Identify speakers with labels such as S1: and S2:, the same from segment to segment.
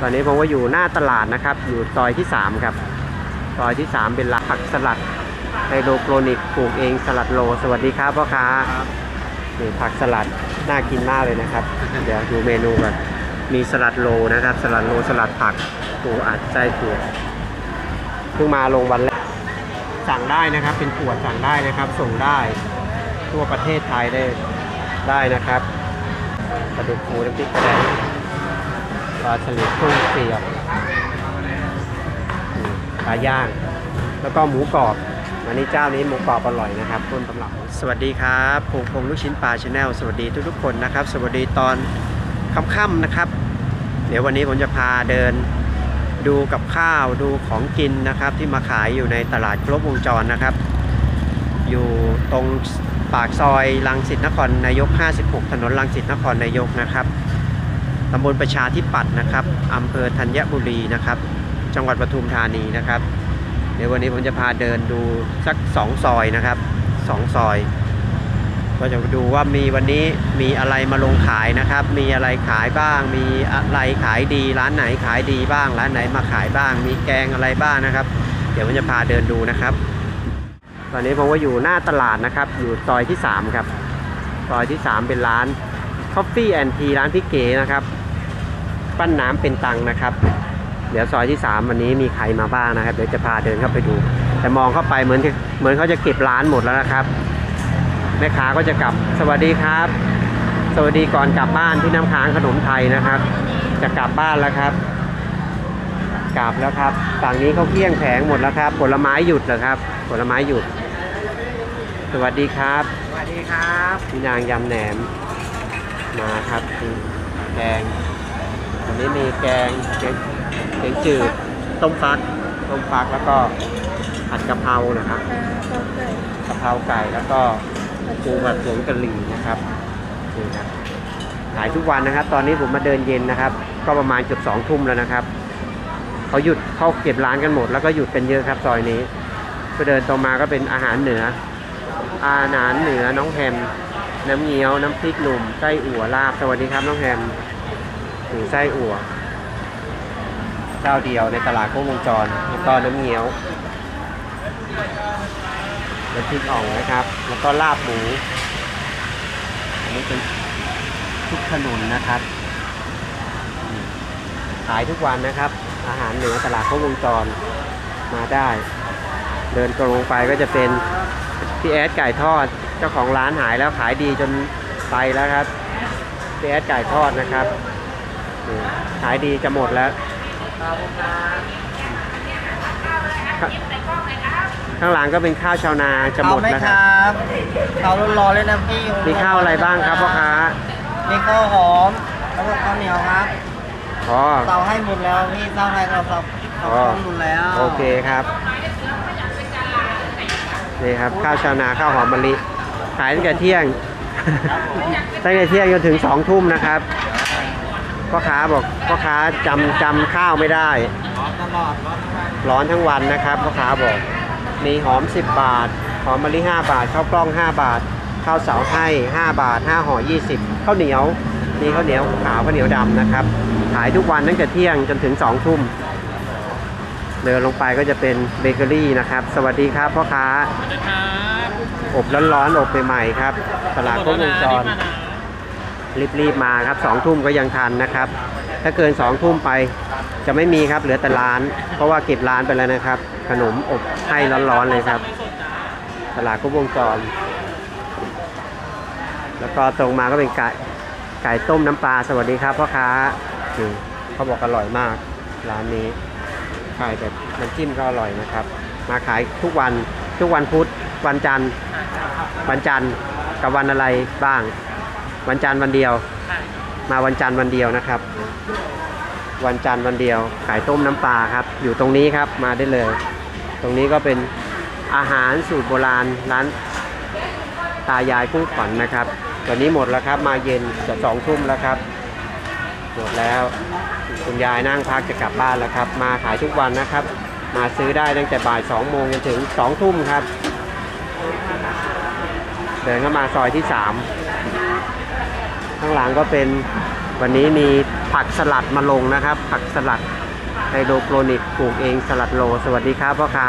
S1: ตอนนี้ผมก็อยู่หน้าตลาดนะครับ อยู่ซอยที่ 3 ครับ ซอยที่ 3 เป็นร้านผักสลัดไฮโดรโปรนิกปลูกเองสลัดโล สวัสดีครับพ่อค้านี่ผักสลัดน่ากินมากเลยนะครับ เดี๋ยวดูเมนูก่อนมีสลัดโลนะครับ สลัดโลสลัดผักปูอัดไส้ถั่วเพิ่งมาลงวันแรกสั่งได้นะครับ เป็นขวดสั่งได้นะครับ ส่งได้ทั่วประเทศไทยได้ได้นะครับปลาดุกฟูน้ำพริกกระแดง ปลาสลิดกุ้งเสียบปลาย่าง แล้วก็หมูกรอบ วันนี้เจ้านี้หมูกรอบอร่อยนะครับต้นตำรับสวัสดีครับผมพงลูกชิ้นปลาชาแนลสวัสดีทุกๆคนนะครับ สวัสดีตอนค่ำๆนะครับ เดี๋ยววันนี้ผมจะพาเดินดูกับข้าวดูของกินนะครับ ที่มาขายอยู่ในตลาดครบวงจรนะครับ อยู่ตรงปากซอยลังสิตนครนายก 56 ถนนลังสิตนครนายกนะครับ ตำบลประชาธิปัตย์นะครับอำเภอธัญบุรีนะครับ จังหวัดปทุมธานีนะครับ เดี๋ยววันนี้ผมจะพาเดินดูสักสองซอยนะครับสองซอย ก็จะดูว่ามีวันนี้มีอะไรมาลงขายนะครับ มีอะไรขายบ้าง มีอะไรขายดี ร้านไหนขายดีบ้าง ร้านไหนมาขายบ้าง มีแกงอะไรบ้างนะครับ เดี๋ยวผมจะพาเดินดูนะครับ ตอนนี้ผมก็อยู่หน้าตลาดนะครับ อยู่ซอยที่ 3 ครับ ซอยที่ 3 เป็นร้าน Coffee and Tea ร้านพี่เก๋นะครับ ปั้นน้ำเป็นตังนะครับ เดี๋ยวซอยที่ 3 วันนี้มีใครมาบ้างนะครับ เดี๋ยวจะพาเดินเข้าไปดู แต่มองเข้าไปเหมือนเหมือนเขาจะเก็บร้านหมดแล้วนะครับแม่ค้าก็จะกลับสวัสดีครับ สวัสดีก่อนกลับบ้านที่น้ำค้างขนมไทยนะครับ จะกลับบ้านแล้วครับกลับแล้วครับฝั่งนี้เขาเกลี้ยงแผงหมดแล้วครับ ผลไม้หยุดเหรอครับ ผลไม้หยุด สวัสดีครับ
S2: สวัสดีครับ
S1: พี่นางยำแหนมมาครับมีแกง วันนี้มีแกงแกงแกงจืดต้มฟักต้มฟักแล้วก็ผัดกะเพรานะครับกะเพราไก่แล้วก็ปูผัดผงกะหรี่นะครับนี่ครับขายทุกวันนะครับ ตอนนี้ผมมาเดินเย็นนะครับ ก็ประมาณเกือบสองทุ่มแล้วนะครับเขาหยุดเขาเก็บร้านกันหมด แล้วก็หยุดกันเยอะครับซอยนี้ก็เดินตรงมาก็เป็นอาหารเหนือ อาหารเหนือน้องแฮมน้ำเงี้ยวน้ำพริกหนุ่มไส้อั่วลาบสวัสดีครับน้องแฮม หรือไส้อั่วเจ้าเดียวในตลาดโค้งวงจรแล้วก็น้ำเงี้ยวน้ำพริกอ่องนะครับ แล้วก็ลาบหมูอันนี้เป็นพริกขนุนนะครับ ขายทุกวันนะครับ อาหารเหนือตลาดโค้งวงจรมาได้ เดินตรงไปก็จะเป็นพี่แอดไก่ทอดเจ้าของร้านหายแล้วขายดีจนไปแล้วครับพี่แอดไก่ทอดนะครับ ขายดีจะหมดแล้วข้างหลังก็เป็นข้าวชาวนาจะหมด
S2: เอาไหม
S1: แล้ว
S2: ค
S1: ครับ
S2: รับเขาร้อนๆเลยนะพี่
S1: มีข้าวอะไรบ้างครับพ่อค้า
S2: มีข้าวหอมแล้วก็ข้าวเหนียวครับ
S1: อ๋อ
S2: เตาให้หมดแล้วพี่เตาให้เราเตา
S1: อ๋
S2: เตา
S1: อ
S2: หมดแล้ว
S1: โอเคครับนี่ครับข้าวชาวนาข้าวหอมมะลิขายตั้งแต่เที่ยงตั้งแต่เที่ยงจนถึงสองทุ่มนะครับ พ่อค้าบอกพ่อค้าจำจำข้าวไม่ได้
S2: ร้อนตลอดร้อนทั้งวัน
S1: ร้อนทั้งวันนะครับพ่อค้าบอก มีหอม 10 บาท หอมมะลิ 5 บาทข้าวกล้อง 5 บาท ข้าวเสาให้5บาท 5ห่อ20ข้าวเหนียวมีข้าวเหนียวขาวข้าวเหนียวดำนะครับ ขายทุกวันตั้งแต่เที่ยงจนถึง2ทุ่มเดินลงไปก็จะเป็นเบเกอรี่นะครับ สวัสดีครับพ่อค้า อบร้อนๆอบใหม่ๆครับ ตลาดครบวงจร รีบๆมาครับสองทุ่มก็ยังทันนะครับ ถ้าเกินสองทุ่มไปจะไม่มีครับเหลือแต่ร้าน เพราะว่าเก็บร้านไปแล้วนะครับ ขนมอบให้ร้อนๆเลยครับ ตลาดครบวงจร แล้วก็ตรงมาก็เป็นไก่ไก่ต้มน้ำปลาสวัสดีครับพ่อค้าเขาบอกอร่อยมากร้านนี้ขายแบบน้ำจิ้มก็อร่อยนะครับ มาขายทุกวันทุกวันพุธวันจันทร์วันจันทร์กับวันอะไรบ้าง วันจันทร์วันเดียว มาวันจันทร์วันเดียวนะครับ วันจันทร์วันเดียว ขายต้มน้ำปลาครับ อยู่ตรงนี้ครับมาได้เลย ตรงนี้ก็เป็นอาหารสูตรโบราณร้านตายายกุ้งขวัญนะครับตอนนี้หมดแล้วครับ มาเย็นจะสองทุ่มแล้วครับ หมดแล้วคุณยายนั่งพักจะกลับบ้านแล้วครับ มาขายทุกวันนะครับ มาซื้อได้ตั้งแต่บ่ายสองโมงจนถึงสองทุ่มครับ เดินเข้ามาซอยที่สาม ข้างหลังก็เป็นวันนี้มีผักสลัดมาลงนะครับ ผักสลัดไฮโดรโปรนิกปลูกเองสลัดโล สวัสดีครับพ่อค้า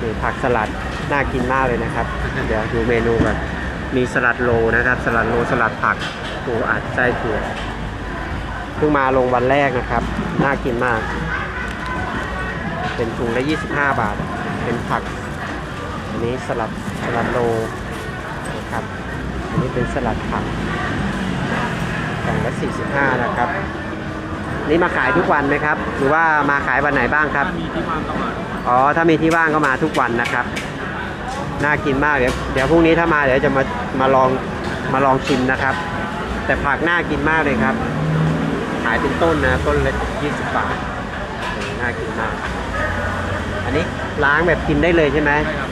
S1: นี่ผักสลัดน่ากินมากเลยนะครับ เดี๋ยวดูเมนูกันมีสลัดโลนะครับ สลัดโลสลัดผักปูอัดไส้ถั่วเพิ่งมาลงวันแรกนะครับ น่ากินมาก เป็นถุงละ 25 บาท เป็นผัก อันนี้สลัดสลัดโลนะครับ อันนี้เป็นสลัดผัก กล่องละ45 นะครับ นี่มาขายทุกวันไหมครับ หรือว่ามาขายวันไหนบ้างครับ
S2: มีที่ว่างก็มา
S1: อ๋อ ถ้ามีที่ว่างก็มาทุกวันนะครับ น่ากินมาก เดี๋ยวเดี๋ยวพรุ่งนี้ถ้ามาเดี๋ยวจะมา มาลอง มาลองชิมนะครับ แต่ผักน่ากินมากเลยครับ ขายเป็นต้นนะ ต้นละ20 บาทเออน่ากินมาก อันนี้ล้างแบบกินได้เลยใช่ไหม
S2: ใช่ครับ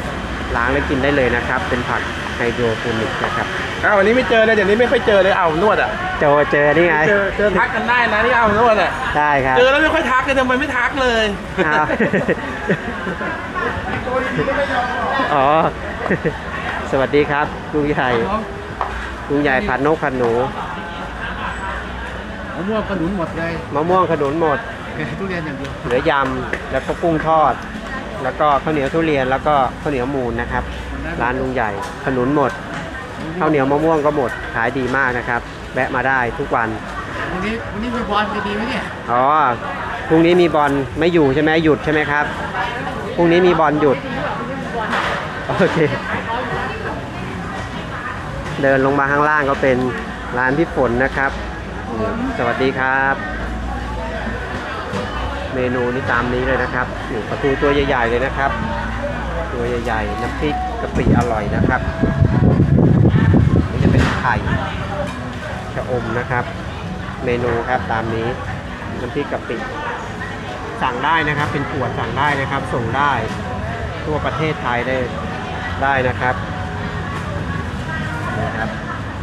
S1: ล้างแล้วกินได้เลยนะครับ เป็นผักไฮโดรโปนิกนะครับ
S3: อ้าววันนี้ไม่เจอเลยเดี๋ยวนี้ไม่ค่อยเจอเลยเอานวดอะ
S1: เจอเจอนี่ไง
S3: เจอเจอทักกันได้นะที่เอานวดอะ
S1: ได้ครับ
S3: เจอแล้วไม่ค่อยทักเลยทำไมไม่ทักเลย
S1: อ้าวอ๋อ สวัสดีครับลุงใหญ่ลุงใหญ่ผัดนกผัดหนู
S2: มะม่วงขนุนหมดเลย
S1: มะม่วงขนุนหมด
S2: ทุเรียนอย่างเดียว
S1: เหลือยำแล้วก็กุ้งทอด แล้วก็ข้าวเหนียวทุเรียนแล้วก็ข้าวเหนียวมูนนะครับ ร้านลุงใหญ่ขนุนหมด ข้าวเหนียวมะม่วงก็หมดขายดีมากนะครับ แวะมาได้ทุกวัน
S2: วันนี้วันนี้มีบอลจะดีไหมเนี่ย
S1: อ๋อพรุ่งนี้มีบอลไม่อยู่ใช่ไหมหยุดใช่ไหมครับพรุ่งนี้มีบอลหยุดโอเคเดินลงมาข้างล่างก็เป็นร้านพี่ฝนนะครับอืมสวัสดีครับ เมนูนี้ตามนี้เลยนะครับนี่ประตูตัวใหญ่ๆเลยนะครับ ตัวใหญ่ๆน้ำพริกกะปิอร่อยนะครับ นี่จะเป็นไข่ชะอมนะครับ เมนูครับตามนี้น้ำพริกกะปิสั่งได้นะครับ เป็นขวดสั่งได้นะครับ ส่งได้ทั่วประเทศไทยได้ได้นะครับนะครับ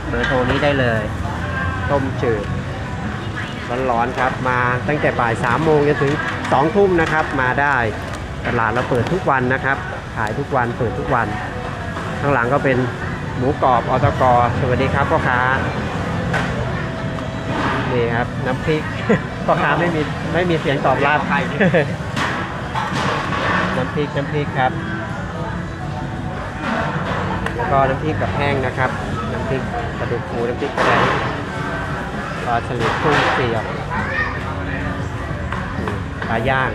S1: เบอร์โทรนี้ได้เลย ต้มจืดร้อนๆครับ มาตั้งแต่บ่ายสามโมงจนถึงสองทุ่มนะครับ มาได้ตลาดเราเปิดทุกวันนะครับ ขายทุกวันเปิดทุกวัน ข้างหลังก็เป็น หมูกรอบอตกสวัสดีครับพ่อค้านี่ครับน้ำพริกพ่อค้าไม่มีไม่มีเสียงตอบรับ
S2: ไข่
S1: น้ำพริกน้ำพริกครับ แล้วก็น้ำพริกกับแห้งนะครับ น้ำพริกกระดูกหมูน้ำพริกกระแดงปลาฉลิดกุ้งเสียบอืมปลาย่าง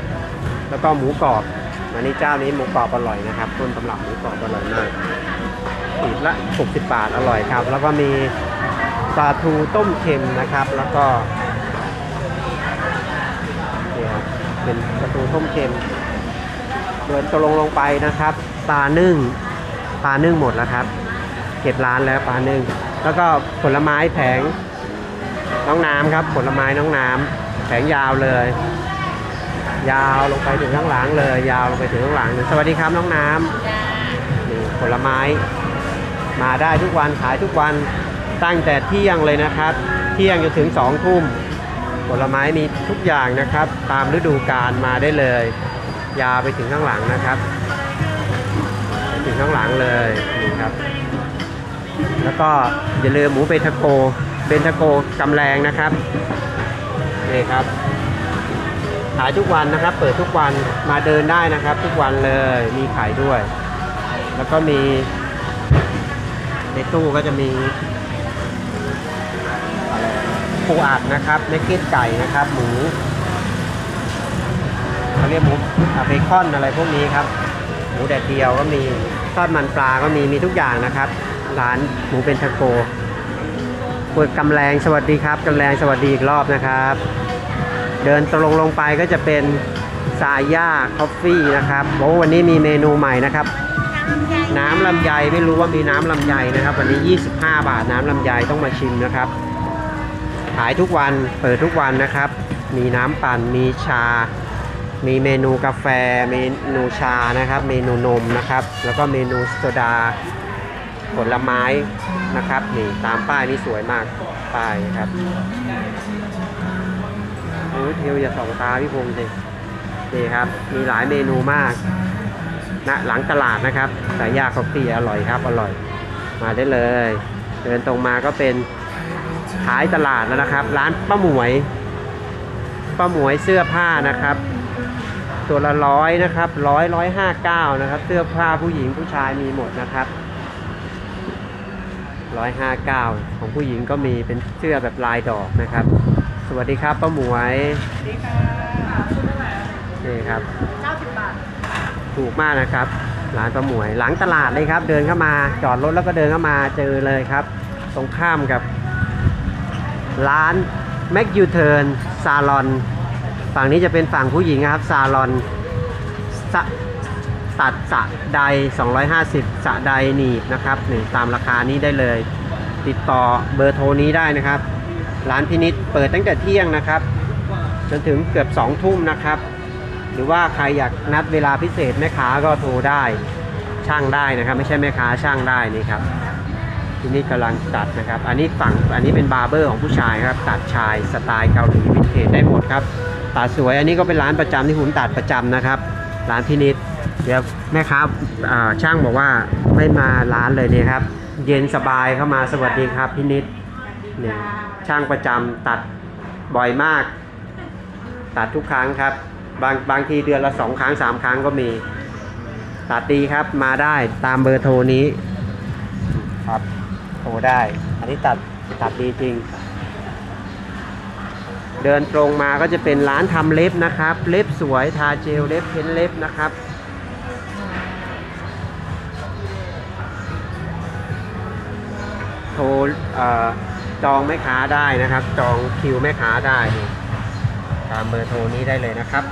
S1: แล้วก็หมูกรอบอันนี้เจ้านี้หมูกรอบอร่อยนะครับต้นตำรับหมูกรอบอร่อยมาก ขีดละ 60 บาทอร่อยครับ แล้วก็มีปลาทูต้มเค็มนะครับ แล้วก็เนี่ยครับเป็นปลาทูต้มเค็มเดินตรงลงไปนะครับปลานึ่งปลานึ่งหมดแล้วครับ เก็บร้านแล้วปลานึ่งแล้วก็ผลไม้แผงน้องน้ำครับ ผลไม้น้องน้ำแผงยาวเลย ยาวลงไปถึงข้างหลังเลย ยาวลงไปถึงข้างหลังเลยสวัสดีครับน้องน้ำนี่ผลไม้ มาได้ทุกวันขายทุกวันตั้งแต่เที่ยงเลยนะครับ เที่ยงจนถึงสองทุ่มผลไม้มีทุกอย่างนะครับ ตามฤดูกาลมาได้เลย ยาวไปถึงข้างหลังนะครับไปถึงข้างหลังเลยนี่ครับ แล้วก็อย่าลืมหมูเบทาโกเบนทาโกกำแรงนะครับนี่ครับขายทุกวันนะครับ เปิดทุกวันมาเดินได้นะครับ ทุกวันเลยมีขายด้วย แล้วก็มี ตู้ก็จะมีอะไรปูอัดนะครับเนกเก็ตไก่นะครับ หมูเขาเรียกหมูอะเบคอนอะไรพวกนี้ครับ หมูแดดเดียวก็มีทอดมันปลาก็มีมีทุกอย่างนะครับ ร้านหมูเป็นทาโกเปิดกำแรงสวัสดีครับกำแรงสวัสดีอีกรอบนะครับ เดินตรงลงไปก็จะเป็นซาย่าคอฟฟี่นะครับโอ้วันนี้มีเมนูใหม่นะครับ น้ำลำไยไม่รู้ว่ามีน้ำลำไยนะครับ วันนี้ 25 บาทน้ำลำไยต้องมาชิมนะครับ ขายทุกวันเปิดทุกวันนะครับ มีน้ำปั่นมีชา มีเมนูกาแฟ เมนูชานะครับ เมนูนมนะครับ แล้วก็เมนูโซดาผลไม้นะครับนี่ตามป้ายนี่สวยมากป้ายครับโอ้ยเทวอย่าสองตาพี่พงษ์สินี่ครับ มีหลายเมนูมาก ณหลังตลาดนะครับสายยาคอฟฟี่อร่อยครับอร่อยมาได้เลย เดินตรงมาก็เป็นท้ายตลาดแล้วนะครับ ร้านป้าหมวยป้าหมวยเสื้อผ้านะครับ ตัวละร้อยนะครับร้อยร้อยห้าเก้านะครับ เสื้อผ้าผู้หญิงผู้ชายมีหมดนะครับร้อยห้าเก้าของผู้หญิงก็มีเป็นเสื้อแบบลายดอกนะครับ สวัสดีครับป้าหมวย
S4: สวัสดีค่ะชุดเท่าไหร่
S1: นี่ครับ
S4: 90บาท
S1: ถูกมากนะครับ ร้านป้าหมวยหลังตลาดเลยครับ เดินเข้ามาจอดรถแล้วก็เดินเข้ามาเจอเลยครับ ตรงข้ามกับ ร้าน m a c u t u r n Salon ฝั่งนี้จะเป็นฝั่งผู้หญิงนะครับซาลอนสตัดสะใด 250 สะใดหนีบนะครับหนี่งตามราคานี้ได้เลย ติดต่อเบอร์โทรนี้ได้นะครับ ร้านพินิษเปิดตั้งแต่เที่ยงนะครับ จนถึงเกือบ2ทุ่มนะครับ หรือว่าใครอยากนัดเวลาพิเศษแม่ค้าก็โทรได้ช่างได้นะครับ ไม่ใช่แม่ค้าช่างได้นี่ครับที่นี่กำลังตัดนะครับ อันนี้ฝั่งอันนี้เป็นบาร์เบอร์ของผู้ชายครับ ตัดชายสไตล์เกาหลีวินเทจได้หมดครับตัดสวยอันนี้ก็เป็นร้านประจำที่ผมตัดประจำนะครับ ร้านพินิษเดี๋ยวแม่ค้าช่างบอกว่าไม่มาร้านเลยเนี่ยครับ เย็นสบายเข้ามาสวัสดีครับพินิษเนี่ยช่างประจำตัดบ่อยมาก ตัดทุกครั้งครับ บางบางทีเดือนละสองครั้งสามครั้งก็มีตัดดีครับมาได้ตามเบอร์โทรนี้ ครับโทรได้ อันนี้ตัดตัดดีจริง เดินตรงมาก็จะเป็นร้านทำเล็บนะครับ เล็บสวยทาเจลเล็บเพ้นเล็บนะครับโทรจองแม่ค้าได้นะครับ จองคิวแม่ค้าได้ ตามเบอร์โทรนี้ได้เลยนะครับ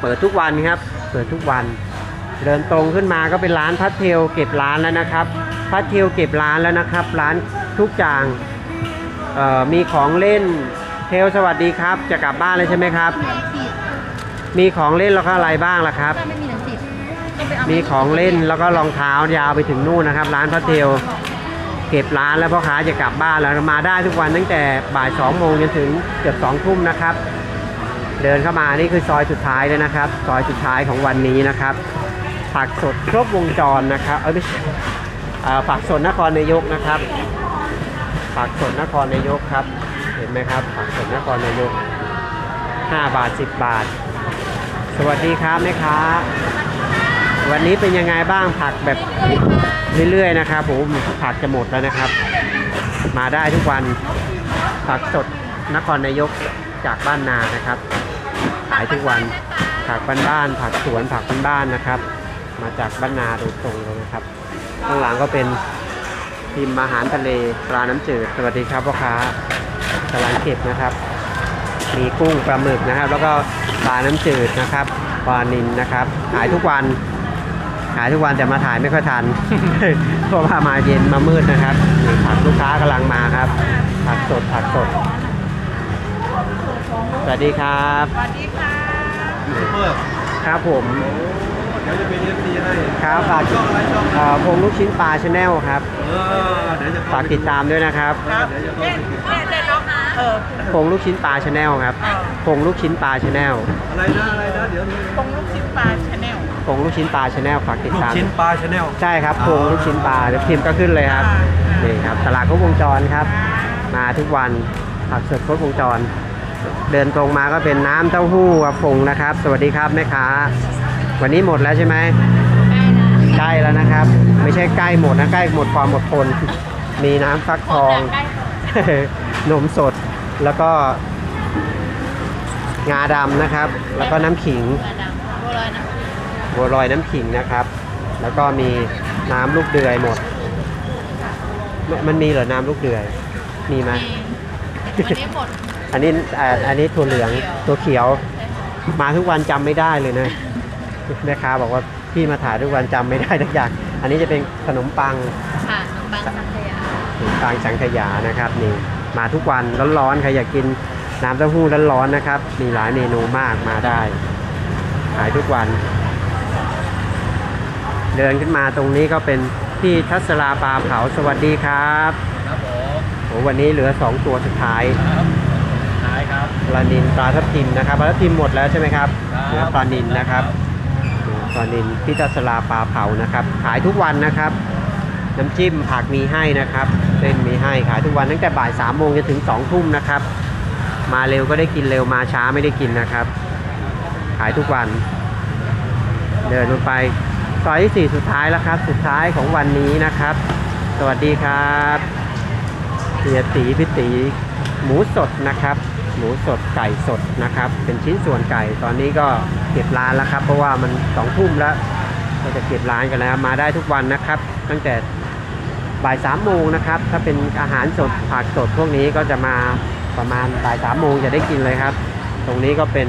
S1: เปิดทุกวันครับ เปิดทุกวัน เดินตรงขึ้นมาก็เป็นร้านพัทเทลเก็บร้านแล้วนะครับ พัทเทลเก็บร้านแล้วนะครับ ร้านทุกอย่างเอ่อมีของเล่นเทลสวัสดีครับ จะกลับบ้านเลยใช่ไหมครับ มีของเล่นแล้วก็อะไรบ้างล่ะครับ
S4: ถ้าไม่มีหนังสือต้องไปเอา
S1: มีของเล่นแล้วก็รองเท้ายาวไปถึงนู่นนะครับ ร้านพัทเทลเก็บร้านแล้วพ่อค้าจะกลับบ้านแล้วมาได้ทุกวันตั้งแต่บ่าย2โมงจนถึงเกือบ2ทุ่มนะครับ เดินเข้ามานี่คือซอยสุดท้ายเลยนะครับ ซอยสุดท้ายของวันนี้นะครับผักสดครบวงจรนะครับ เออไม่ใช่ผักสดนครนายกนะครับผักสดนครนายกครับ เห็นไหมครับผักสดนครนายก 5 บาท 10 บาท สวัสดีครับแม่ค้าวันนี้เป็นยังไงบ้างผักแบบเรื่อยๆนะครับผมผักจะหมดแล้วนะครับ มาได้ทุกวันผักสดนครนายกจากบ้านนานะครับ ขายทุกวันผักบ้านๆผักสวนผักบ้านๆนะครับ มาจากบ้านนาโดยตรงเลยนะครับข้างหลังก็เป็นพิมพ์อาหารทะเลปลาน้ำจืดสวัสดีครับพ่อค้ากำลังเก็บนะครับ มีกุ้งปลาหมึกนะครับ แล้วก็ปลาน้ำจืดนะครับปลานินนะครับ ขายทุกวันขายทุกวันแต่มาถ่ายไม่ค่อยทันเพราะว่ามาเย็นมามืดนะครับผักลูกค้ากำลังมาครับ ผักสดผักสด สวัสดีครับ
S4: สวัสดีค่ะ
S3: เพิ่ม
S1: ครับผม
S3: เดี๋ยวจะเป็นเอฟซีให้
S1: ครับฝาก
S3: ช่องอะไรช่อง
S1: เอ่อพงลูกชิ้นปลาชาแนลครับ
S3: เออเดี๋ยวจะ
S1: ฝากติดตามด้วยนะครับ
S4: ครับเล่นเล่นเล่นน้องเออ
S1: พงลูกชิ้นปลาชาแนลครับพงลูกชิ้นปลาชาแนล
S3: อะไรนะอะไรนะเดี๋ยว
S4: ตรงลูกชิ้นปลาชาแนล
S1: พงลูกชิ้นปลาชาแนลฝากติด
S3: ลูก
S1: ตาม
S3: ชิ้นปลาชาแนล
S1: ใช่ครับ
S3: อ๋อ
S1: พงลูกชิ้นปลาเดี๋ยวพิมพ์ก็ขึ้นเลยครับนี่ครับตลาดครบวงจรครับ มาทุกวันผักสดครบวงจร เดินตรงมาก็เป็นน้ำเต้าหู้กับผงนะครับ สวัสดีครับแม่ค้าวันนี้หมดแล้วใช่ไหมใกล้แล้วนะครับ ไม่ใช่ใกล้หมดนะใกล้หมดความอดทนมีน้ำฟักทอง นมสดแล้วก็ งาดำนะครับ แล้วก็น้ำขิงบัวลอยน้ำขิงนะครับ แล้วก็มีน้ำลูกเดือยหมดมมันมีเหรอน้ำลูกเดือย มีไหม
S4: วันนี้หมด
S1: อันนี้อ่าอันนี้ถั่วเหลืองตัวเขียว มาทุกวันจำไม่ได้เลยนะแม่ค้าบอกว่าพี่มาถ่ายทุกวันจำไม่ได้ทุกอย่าง อันนี้จะเป็นขนมปัง
S4: ค่ะขนมปังสังขยา
S1: ขนมปังสังขยานะครับนี่มาทุกวันร้อนๆใครอยากกินน้ำเต้าหู้ร้อนๆนะครับ มีหลายเมนูมากมาได้ขายทุกวัน เดินขึ้นมาตรงนี้ก็เป็นที่ทัศราปลาเผาสวัสดีครับ
S2: ครับผม
S1: โอ้วันนี้เหลือ 2 ตัวสุดท้าย
S2: ครับขายครับ
S1: ปลานินปลาทับทิมนะครับปลาทับทิมหมดแล้วใช่ไหมครับ
S2: ครับ
S1: เหลือปลานินนะครับปลานินที่ทัศราปลาเผานะครับ ขายทุกวันนะครับ น้ำจิ้มผักมีให้นะครับเส้นมีให้ขายทุกวันตั้งแต่บ่ายสามโมงจนถึงสองทุ่มนะครับ มาเร็วก็ได้กินเร็วมาช้าไม่ได้กินนะครับ ขายทุกวัน เดินลงไปซอยที่สี่สุดท้ายแล้วครับ สุดท้ายของวันนี้นะครับ สวัสดีครับเฮียตีพิตีหมูสดนะครับ หมูสดไก่สดนะครับ เป็นชิ้นส่วนไก่ตอนนี้ก็เก็บร้านแล้วครับ เพราะว่ามันสองทุ่มแล้ว ก็จะเก็บร้านกันแล้วมาได้ทุกวันนะครับ ตั้งแต่บ่ายสามโมงนะครับ ถ้าเป็นอาหารสดผักสดพวกนี้ก็จะมาประมาณบ่ายสามโมงจะได้กินเลยครับ ตรงนี้ก็เป็น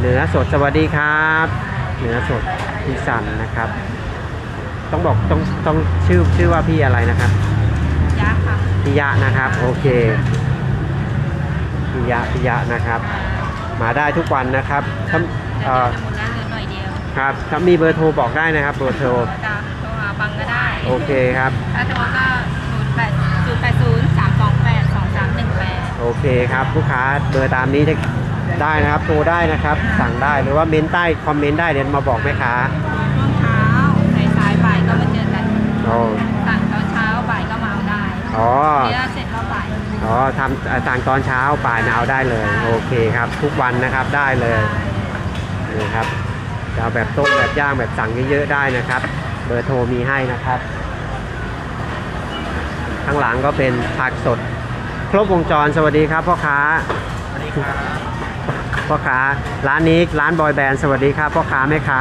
S1: เนื้อสดสวัสดีครับเนื้อสดพี่สันนะครับ ต้องบอกต้องต้องชื่อชื่อว่าพี่อะไรนะครับ
S4: ยาค่ะ
S1: พิยะนะครับ โอเค พิยะพิยะนะครับ มาได้ทุกวันนะครับถ้าเอ่อ
S4: หมดแล้วเหลือหน่อยเดียว
S1: ครับถ้ามีเบอร์โทรบอกได้นะครับเบอร์โทร
S4: จะโทรหาบังก็ได้
S1: โอเคครับ
S4: ถ้าโทรก็ศูนย์แปดศูนย์แปดศูนย์สามสองแปดสองสามหนึ่งแปด
S1: โอเคครับลูกค้าเบอร์ตามนี้ได้นะครับโทรได้นะครับ สั่งได้หรือว่าเมนใต้คอมเมนต์ได้เดี๋ยวมาบอกแม่ค้า
S4: ช่วงเช้าสายสายๆบ่ายก็มาเจอกัน
S1: อ๋อ ทำเอ่อสั่งตอนเช้าป่ายมาเอาได้เลย โอเคครับ ทุกวันนะครับได้เลยนี่ครับจะเอาแบบต้มแบบย่างแบบสั่งเยอะๆได้นะครับ เบอร์โทรมีให้นะครับ ข้างหลังก็เป็นผักสด ครบวงจรสวัสดีครับพ่อค้า
S2: สวัสดีครับ
S1: พ่อค้าร้านนี้ร้านบอยแบนด์สวัสดีครับพ่อค้าแม่ค้า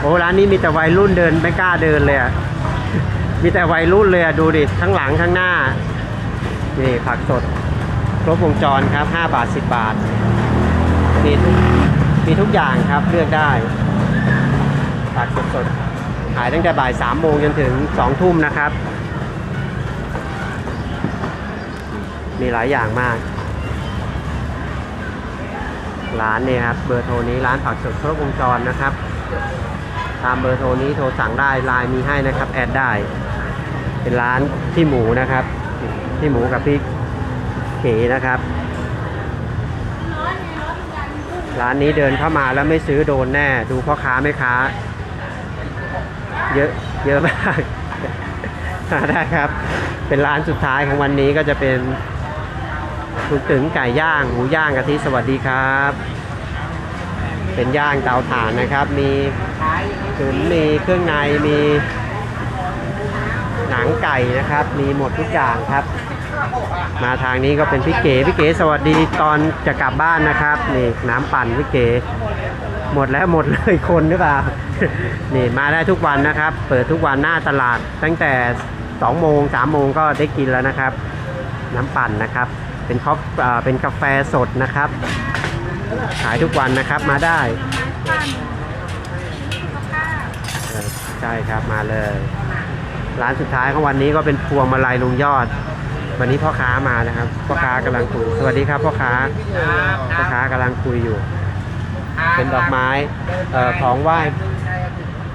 S1: โอ้ร้านนี้มีแต่วัยรุ่นเดินไม่กล้าเดินเลยอะมีแต่วัยรุ่นเลยอะดูดิข้างหลังข้างหน้า นี่ผักสด ครบวงจรครับ 5 บาท 10 บาท มีมีทุกอย่างครับเลือกได้ ผักสดสดขายตั้งแต่บ่าย3โมงจนถึง2ทุ่มนะครับ มีหลายอย่างมาก ร้านนี่ครับ เบอร์โทรนี้ร้านผักสดครบวงจรนะครับ ตามเบอร์โทรนี้โทรสั่งได้ไลน์มีให้นะครับ แอดได้ เป็นร้านที่หมูนะครับ ที่หมูกับพี่เก๋นะครับ ร้านนี้เดินเข้ามาแล้วไม่ซื้อโดนแน่ ดูพ่อค้าแม่ค้า เยอะเยอะมากหาได้ครับ เป็นร้านสุดท้ายของวันนี้ก็จะเป็นคุณตึงไก่ย่างหมูย่างกะทิสวัสดีครับ เป็นย่างเตาถ่านนะครับ มีตุ๋นมีเครื่องในมีหนังไก่นะครับ มีหมดทุกอย่างครับ มาทางนี้ก็เป็นพี่เก๋พี่เก๋สวัสดีตอนจะกลับบ้านนะครับนี่น้ำปั่นพี่เก๋หมดแล้วหมดเลยคนหรือเปล่านี่มาได้ทุกวันนะครับ เปิดทุกวันหน้าตลาด ตั้งแต่2โมง3โมงก็ได้กินแล้วนะครับ น้ำปั่นนะครับ เป็นคอฟอ่าเป็นกาแฟสดนะครับ ขายทุกวันนะครับมาได้เออใช่ครับมาเลย ร้านสุดท้ายของวันนี้ก็เป็นพวงมาลัยลุงยอด วันนี้พ่อค้ามานะครับ พ่อค้ากำลังคุย สวัสดีครับพ่อค้า พ่อค้ากำลังคุยอยู่ เป็นดอกไม้เอ่อของไหว้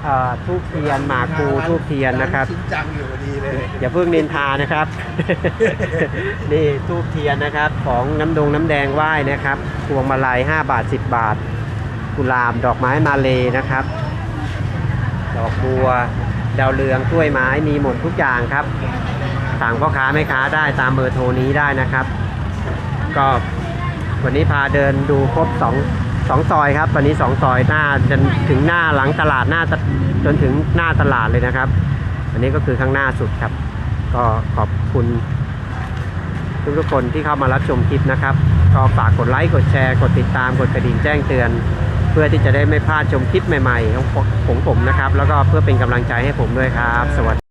S1: เอ่อทูบเทียนหมากคูทูบเทียนนะครับ
S3: จริงจังอยู่ดีเลย
S1: อย่าเพิ่งนินทานะครับ นี่ทูบเทียนนะครับของน้ำดงน้ำแดงไหว้นะครับพวงมาลัย5บาท 10 บาท กุหลาบดอกไม้มาเลนะครับ ดอกบัวดาวเรืองกล้วยไม้มีหมดทุกอย่างครับ สั่งพ่อค้าแม่ค้าได้ตามเบอร์โทรนี้ได้นะครับ ก็วันนี้พาเดินดูครบสองสองซอยครับ ตอนนี้สองซอยหน้าจนถึงหน้าหลังตลาดหน้าจนถึงหน้าตลาดเลยนะครับ อันนี้ก็คือข้างหน้าสุดครับ ก็ขอบคุณทุกๆคนที่เข้ามารับชมคลิปนะครับ ก็ฝากกดไลค์กดแชร์กดติดตามกดกระดิ่งแจ้งเตือน เพื่อที่จะได้ไม่พลาดชมคลิปใหม่ๆของผมนะครับ แล้วก็เพื่อเป็นกำลังใจให้ผมด้วยครับ สวัสดี